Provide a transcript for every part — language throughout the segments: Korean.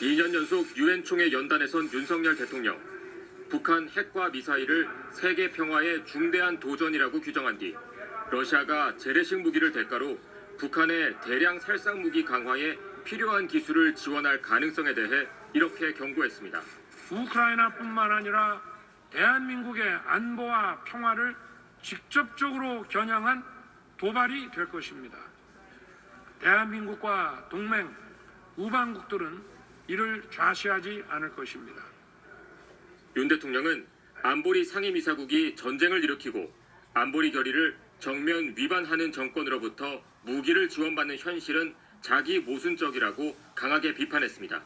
2년 연속 유엔 총회 연단에선 윤석열 대통령 북한 핵과 미사일을 세계 평화의 중대한 도전이라고 규정한 뒤 러시아가 재래식 무기를 대가로 북한의 대량 살상 무기 강화에 필요한 기술을 지원할 가능성에 대해 이렇게 경고했습니다. 우크라이나뿐만 아니라 대한민국의 안보와 평화를 직접적으로 겨냥한 도발이 될 것입니다. 대한민국과 동맹, 우방국들은 이를 좌시하지 않을 것입니다. 윤 대통령은 안보리 상임이사국이 전쟁을 일으키고 안보리 결의를 정면 위반하는 정권으로부터 무기를 지원받는 현실은 자기 모순적이라고 강하게 비판했습니다.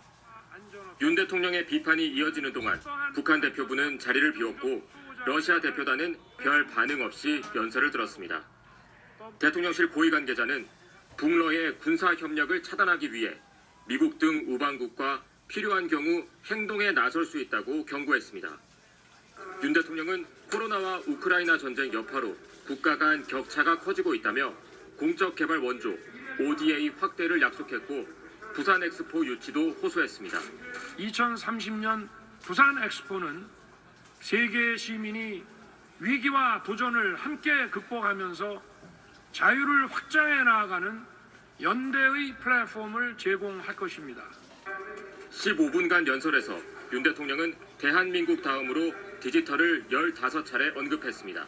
윤 대통령의 비판이 이어지는 동안 북한 대표부는 자리를 비웠고 러시아 대표단은 별 반응 없이 연설을 들었습니다. 대통령실 고위 관계자는 북러의 군사 협력을 차단하기 위해 미국 등 우방국과 필요한 경우 행동에 나설 수 있다고 경고했습니다. 윤 대통령은 코로나와 우크라이나 전쟁 여파로 국가 간 격차가 커지고 있다며 공적 개발 원조 ODA 확대를 약속했고 부산 엑스포 유치도 호소했습니다. 2030년 부산 엑스포는 세계 시민이 위기와 도전을 함께 극복하면서 자유를 확장해 나아가는 연대의 플랫폼을 제공할 것입니다. 15분간 연설에서 윤 대통령은 대한민국 다음으로 디지털을 15차례 언급했습니다.